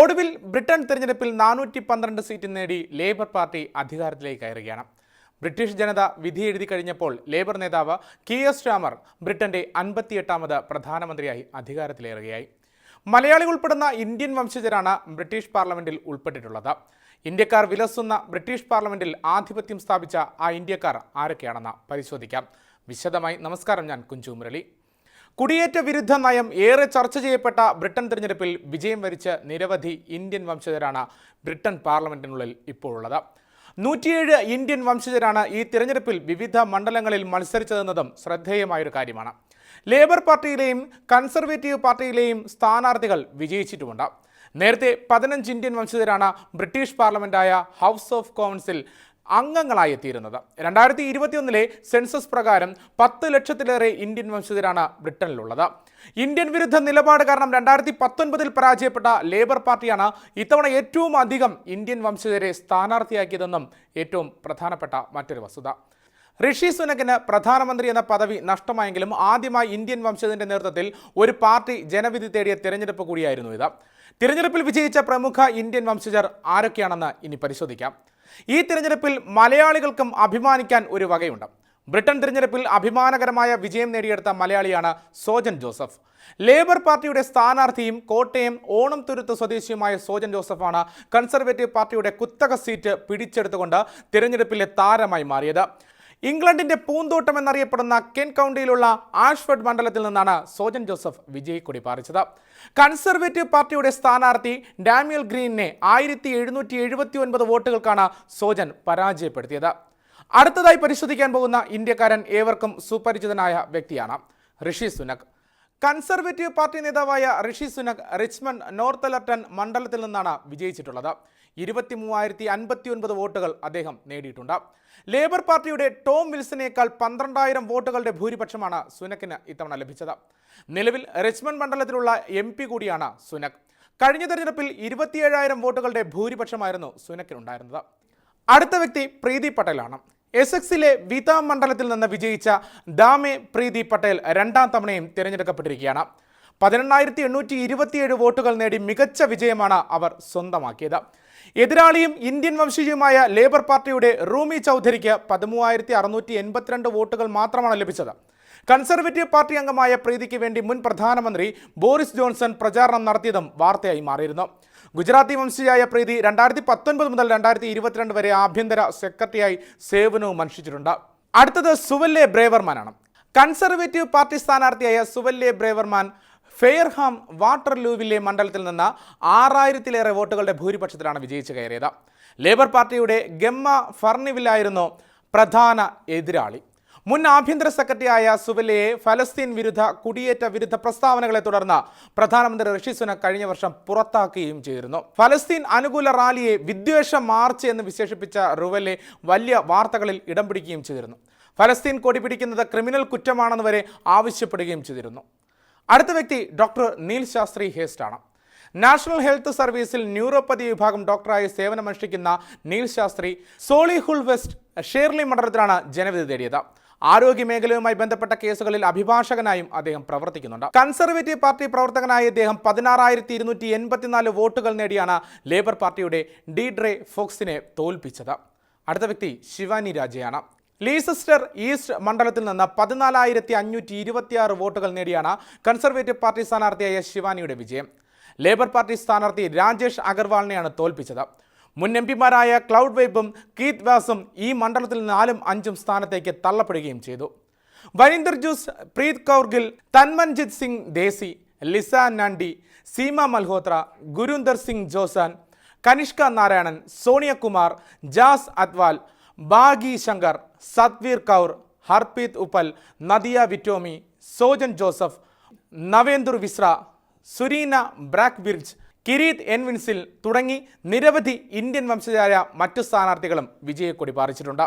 ഒടുവിൽ ബ്രിട്ടൻ തിരഞ്ഞെടുപ്പിൽ നാനൂറ്റി പന്ത്രണ്ട് സീറ്റ് നേടി ലേബർ പാർട്ടി അധികാരത്തിലേക്ക് കയറുകയാണ്. ബ്രിട്ടീഷ് ജനത വിധി എഴുതി കഴിഞ്ഞപ്പോൾ ലേബർ നേതാവ് കെ എസ് രാമർ ബ്രിട്ടന്റെ അൻപത്തിയെട്ടാമത് പ്രധാനമന്ത്രിയായി അധികാരത്തിലേറുകയായി. മലയാളികൾ ഉൾപ്പെടുന്ന ഇന്ത്യൻ വംശജരാണ് ബ്രിട്ടീഷ് പാർലമെന്റിൽ ഉൾപ്പെട്ടിട്ടുള്ളത്. ഇന്ത്യക്കാർ വിലസുന്ന ബ്രിട്ടീഷ് പാർലമെന്റിൽ ആധിപത്യം സ്ഥാപിച്ച ആ ഇന്ത്യക്കാർ ആരൊക്കെയാണെന്ന് പരിശോധിക്കാം. വിശദമായി നമസ്കാരം ഞാൻ കുഞ്ചു മുരളി. കുടിയേറ്റ വിരുദ്ധ നയം ഏറെ ചർച്ച ചെയ്യപ്പെട്ട ബ്രിട്ടൻ തിരഞ്ഞെടുപ്പിൽ വിജയം വരിച്ച നിരവധി ഇന്ത്യൻ വംശജരാണ് ബ്രിട്ടൻ പാർലമെന്റിനുള്ളിൽ ഇപ്പോഴുള്ളത്. നൂറ്റിയേഴ് ഇന്ത്യൻ വംശജരാണ് ഈ തിരഞ്ഞെടുപ്പിൽ വിവിധ മണ്ഡലങ്ങളിൽ മത്സരിച്ചതെന്നതും ശ്രദ്ധേയമായൊരു കാര്യമാണ്. ലേബർ പാർട്ടിയിലെയും കൺസർവേറ്റീവ് പാർട്ടിയിലെയും സ്ഥാനാർത്ഥികൾ വിജയിച്ചിട്ടുമുണ്ട്. നേരത്തെ പതിനഞ്ച് ഇന്ത്യൻ വംശജരാണ് ബ്രിട്ടീഷ് പാർലമെന്റായ ഹൗസ് ഓഫ് കോമൺസിൽ അംഗങ്ങളായി എത്തിയിരുന്നത്. രണ്ടായിരത്തി ഇരുപത്തിയൊന്നിലെ സെൻസസ് പ്രകാരം പത്ത് ലക്ഷത്തിലേറെ ഇന്ത്യൻ വംശജരാണ് ബ്രിട്ടനിലുള്ളത്. ഇന്ത്യൻ വിരുദ്ധ നിലപാട് കാരണം രണ്ടായിരത്തി പത്തൊൻപതിൽ പരാജയപ്പെട്ട ലേബർ പാർട്ടിയാണ് ഇത്തവണ ഏറ്റവും അധികം ഇന്ത്യൻ വംശജരെ സ്ഥാനാർത്ഥിയാക്കിയതെന്നും ഏറ്റവും പ്രധാനപ്പെട്ട മറ്റൊരു വസ്തുത. ഋഷി സുനകിന് പ്രധാനമന്ത്രി എന്ന പദവി നഷ്ടമായെങ്കിലും ആദ്യമായി ഇന്ത്യൻ വംശജന്റെ നേതൃത്വത്തിൽ ഒരു പാർട്ടി ജനവിധി തേടിയ തിരഞ്ഞെടുപ്പ് കൂടിയായിരുന്നു ഇത്. തിരഞ്ഞെടുപ്പിൽ വിജയിച്ച പ്രമുഖ ഇന്ത്യൻ വംശജർ ആരൊക്കെയാണെന്ന് ഇനി പരിശോധിക്കാം. ഈ തിരഞ്ഞെടുപ്പിൽ മലയാളികൾക്കും അഭിമാനിക്കാൻ ഒരു വകയുണ്ട്. ബ്രിട്ടൻ തിരഞ്ഞെടുപ്പിൽ അഭിമാനകരമായ വിജയം നേടിയെടുത്ത മലയാളിയാണ് സോജൻ ജോസഫ്. ലേബർ പാർട്ടിയുടെ സ്ഥാനാർത്ഥിയും കോട്ടയം ഓണം തുരുത്ത് സ്വദേശിയുമായ സോജൻ ജോസഫാണ് കൺസർവേറ്റീവ് പാർട്ടിയുടെ കുത്തക സീറ്റ് പിടിച്ചെടുത്തുകൊണ്ട് തിരഞ്ഞെടുപ്പിലെ താരമായി മാറിയത്. ഇംഗ്ലണ്ടിന്റെ പൂന്തോട്ടം എന്നറിയപ്പെടുന്ന കെൻ കൗണ്ടിയിലുള്ള ആഷ്ഫോർഡ് മണ്ഡലത്തിൽ നിന്നാണ് സോജൻ ജോസഫ് വിജയിക്കൊടി പാറിച്ചത് കൺസർവേറ്റീവ് പാർട്ടിയുടെ സ്ഥാനാർത്ഥി ഡാമിയൽ ഗ്രീനിനെ ആയിരത്തി എഴുന്നൂറ്റി എഴുപത്തി ഒൻപത് വോട്ടുകൾക്കാണ് സോജൻ പരാജയപ്പെടുത്തിയത്. അടുത്തതായി പരിശോധിക്കാൻ പോകുന്ന ഇന്ത്യക്കാരൻ ഏവർക്കും സുപരിചിതനായ വ്യക്തിയാണ് ഋഷി സുനക്. കൺസർവേറ്റീവ് പാർട്ടി നേതാവായ Rishi Sunak Richmond Northallerton മണ്ഡലത്തിൽ നിന്നാണ് വിജയിച്ചിട്ടുള്ളത്. ഇരുപത്തി മൂവായിരത്തി അൻപത്തി ഒൻപത് വോട്ടുകൾ അദ്ദേഹം നേടിയിട്ടുണ്ട്. ലേബർ പാർട്ടിയുടെ ടോം വിൽസനേക്കാൾ പന്ത്രണ്ടായിരം വോട്ടുകളുടെ ഭൂരിപക്ഷമാണ് സുനക്കിന് ഇത്തവണ ലഭിച്ചത്. നിലവിൽ റിച്ച്മണ്ട് മണ്ഡലത്തിലുള്ള എം കൂടിയാണ് സുനക്. കഴിഞ്ഞ തെരഞ്ഞെടുപ്പിൽ ഇരുപത്തിയേഴായിരം വോട്ടുകളുടെ ഭൂരിപക്ഷമായിരുന്നു സുനക്കിനുണ്ടായിരുന്നത്. അടുത്ത വ്യക്തി പ്രീതി പട്ടേലാണ്. എസ് എക്സിലെ വിതാം മണ്ഡലത്തിൽ നിന്ന് വിജയിച്ച ദാമെ പ്രീതി പട്ടേൽ രണ്ടാം തവണയും തിരഞ്ഞെടുക്കപ്പെട്ടിരിക്കുകയാണ്. പതിനെണ്ണായിരത്തി എണ്ണൂറ്റി ഇരുപത്തിയേഴ് വോട്ടുകൾ നേടി മികച്ച വിജയമാണ് അവർ സ്വന്തമാക്കിയത്. എതിരാളിയും ഇന്ത്യൻ വംശീയമായ ലേബർ പാർട്ടിയുടെ റൂമി ചൗധരിക്ക് പതിമൂവായിരത്തി അറുന്നൂറ്റി എൺപത്തിരണ്ട് വോട്ടുകൾ മാത്രമാണ് ലഭിച്ചത്. കൺസർവേറ്റീവ് പാർട്ടി അംഗമായ പ്രീതിക്ക് വേണ്ടി മുൻ പ്രധാനമന്ത്രി ബോറിസ് ജോൺസൺ പ്രചാരണം നടത്തിയതും വാർത്തയായി മാറിയിരുന്നു. ഗുജറാത്തി വംശജിയായ പ്രീതി രണ്ടായിരത്തി പത്തൊൻപത് മുതൽ രണ്ടായിരത്തി ഇരുപത്തിരണ്ട് വരെ ആഭ്യന്തര സെക്രട്ടറിയായി സേവനവും അനുഷ്ഠിച്ചിട്ടുണ്ട്. അടുത്തത് സുവല്ലെ ബ്രേവർമാനാണ്. കൺസർവേറ്റീവ് പാർട്ടി സ്ഥാനാർത്ഥിയായ സുവല്ലെ ബ്രേവർമാൻ ഫെയർഹാം വാട്ടർലൂവിലെ മണ്ഡലത്തിൽ നിന്ന് ആറായിരത്തിലേറെ വോട്ടുകളുടെ ഭൂരിപക്ഷത്തിലാണ് വിജയിച്ചു കയറിയത്. ലേബർ പാർട്ടിയുടെ ഗമ്മ ഫർണിവിലായിരുന്നു പ്രധാന എതിരാളി. മുൻ ആഭ്യന്തര സെക്രട്ടറിയായ സുവലയെ ഫലസ്തീൻ വിരുദ്ധ കുടിയേറ്റ വിരുദ്ധ പ്രസ്താവനകളെ തുടർന്ന് പ്രധാനമന്ത്രി ഋഷി സുനക് കഴിഞ്ഞ വർഷം പുറത്താക്കുകയും ചെയ്തിരുന്നു. ഫലസ്തീൻ അനുകൂല റാലിയെ വിദ്വേഷ മാർച്ച് എന്ന് വിശേഷിപ്പിച്ച റുവലെ വലിയ വാർത്തകളിൽ ഇടം പിടിക്കുകയും ചെയ്തിരുന്നു. ഫലസ്തീൻ കൊടി പിടിക്കുന്നത് ക്രിമിനൽ കുറ്റമാണെന്ന് വരെ ആവശ്യപ്പെടുകയും ചെയ്തിരുന്നു. അടുത്ത വ്യക്തി ഡോക്ടർ നീൽ ശാസ്ത്രി ഹേസ്റ്റാണ്. നാഷണൽ ഹെൽത്ത് സർവീസിൽ ന്യൂറോപ്പതി വിഭാഗം ഡോക്ടറായി സേവനമനുഷ്ഠിക്കുന്ന Neil Shastri Solihull West Shirley മണ്ഡലത്തിലാണ് ജനവിധി തേടിയത്. ആരോഗ്യ മേഖലയുമായി ബന്ധപ്പെട്ട കേസുകളിൽ അഭിഭാഷകനായും അദ്ദേഹം പ്രവർത്തിക്കുന്നുണ്ട്. കൺസർവേറ്റീവ് പാർട്ടി പ്രവർത്തകനായ അദ്ദേഹം പതിനാറായിരത്തി ഇരുന്നൂറ്റി എൺപത്തിനാല് വോട്ടുകൾ നേടിയാണ് ലേബർ പാർട്ടിയുടെ ഡി ഡ്രേ ഫോക്സിനെ തോൽപ്പിച്ചത്. അടുത്ത വ്യക്തി ശിവാനി രാജയാണ്. ലീസസ്റ്റർ ഈസ്റ്റ് മണ്ഡലത്തിൽ നിന്ന് പതിനാലായിരത്തി അഞ്ഞൂറ്റി ഇരുപത്തിയാറ് വോട്ടുകൾ നേടിയാണ് കൺസർവേറ്റീവ് പാർട്ടി സ്ഥാനാർത്ഥിയായ ശിവാനിയുടെ വിജയം. ലേബർ പാർട്ടി സ്ഥാനാർത്ഥി രാജേഷ് അഗർവാളിനെയാണ് തോൽപ്പിച്ചത്. മുൻ എം പിമാരായ ക്ലൗഡ് വെയ്ബും കീത് വ്യാസും ഈ മണ്ഡലത്തിൽ നാലും അഞ്ചും സ്ഥാനത്തേക്ക് തള്ളപ്പെടുകയും ചെയ്തു. Varinder Juss Preet Kaur Gill തന്മൻജിത് Singh Dhesi Lisa Nandy Seema Malhotra Gurinder Singh Josan Kanishka Narayan Sonia Kumar Jas Athwal Baggy Shanker Satvir Kaur Harpreet Uppal Nadia Whittome Sojan Joseph Navendu Mishra സുരീന ബ്രാക്ബിർജ് Kirit എൻവിൻസിൽ തുടങ്ങി നിരവധി ഇന്ത്യൻ വംശജരായ മറ്റു സ്ഥാനാർത്ഥികളും വിജയക്കൊടി പാറിച്ചിട്ടുണ്ട്.